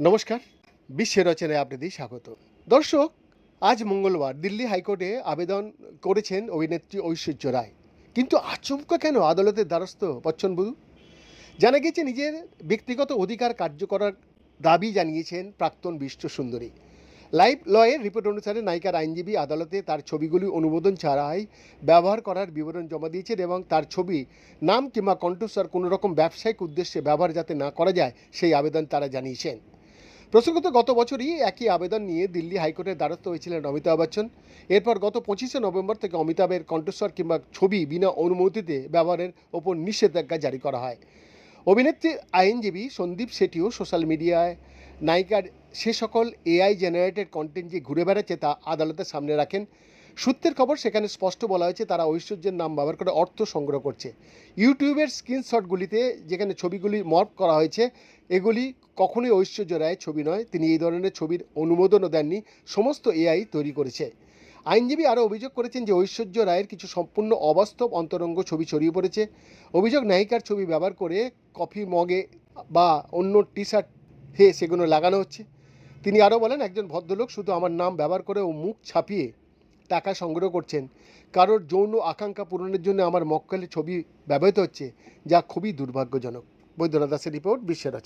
নমস্কার, বিশ্বের রচনায় আপনাদের স্বাগত। দর্শক, আজ মঙ্গলবার দিল্লি হাইকোর্টে আবেদন করেছেন অভিনেত্রী ঐশ্বর্য রায়। কিন্তু আচমকা কেন আদালতের দ্বারস্থ বচ্চন বধূ? জানা গেছে নিজের ব্যক্তিগত অধিকার কার্য করার দাবি জানিয়েছেন প্রাক্তন বিশ্ব সুন্দরী। লাইভ লয়ের রিপোর্ট অনুসারে নায়িকার আইনজীবী আদালতে তার ছবিগুলি অনুমোদন ছাড়াই ব্যবহার করার বিবরণ জমা দিয়েছেন এবং তার ছবি নাম কিংবা কণ্ঠস্বর কোনো রকম ব্যবসায়িক উদ্দেশ্যে ব্যবহার যাতে না করা যায়, সেই আবেদন তারা জানিয়েছেন। প্রসঙ্গত গত বছরই একই আবেদন নিয়ে দিল্লি হাইকোর্টের দ্বারস্থ হয়েছিলেন অমিতাভ বচ্চন। এরপর গত পঁচিশে নভেম্বর থেকে অমিতাভের কণ্ঠস্বর কিংবা ছবি বিনা অনুমতিতে ব্যবহারের ওপর নিষেধাজ্ঞা জারি করা হয়। অভিনেত্রীর আইনজীবী সন্দীপ শেঠিও সোশ্যাল মিডিয়ায় নায়িকার সে সকল এআই জেনারেটেড কন্টেন্ট যে ঘুরে বেড়াচ্ছে তা আদালতের সামনে রাখেন। সূত্রের খবর, সেখানে স্পষ্ট বলা হয়েছে, তারা ঐশ্বর্যের নাম ব্যবহার করে অর্থ সংগ্রহ করছে। ইউটিউবের স্ক্রিনশটগুলিতে যেখানে ছবিগুলি মর্প করা হয়েছে, এগুলি কখনোই ঐশ্বর্য রায়ের ছবি নয়। তিনি এই ধরনের ছবির অনুমোদনও দেননি। সমস্ত এআই তৈরি করেছে। আইনজীবী আরও অভিযোগ করেছেন যে, ঐশ্বর্য রায়ের কিছু সম্পূর্ণ অবাস্তব অন্তরঙ্গ ছবি ছড়িয়ে পড়েছে। অভিযোগ, নায়িকার ছবি ব্যবহার করে কফি মগে বা অন্য টি শার্ট হে, সেগুলো লাগানো হচ্ছে। তিনি আরও বলেন, একজন ভদ্রলোক শুধু আমার নাম ব্যবহার করে ও মুখ ছাপিয়ে টাকা সংগ্রহ করছেন। কারোর যৌন আকাঙ্ক্ষা পূরণের জন্য আমার মক্কেলের ছবি ব্যবহৃত হচ্ছে, যা খুবই দুর্ভাগ্যজনক। বৈদ্যনাথ দাসের রিপোর্ট বিশ্বের রচনা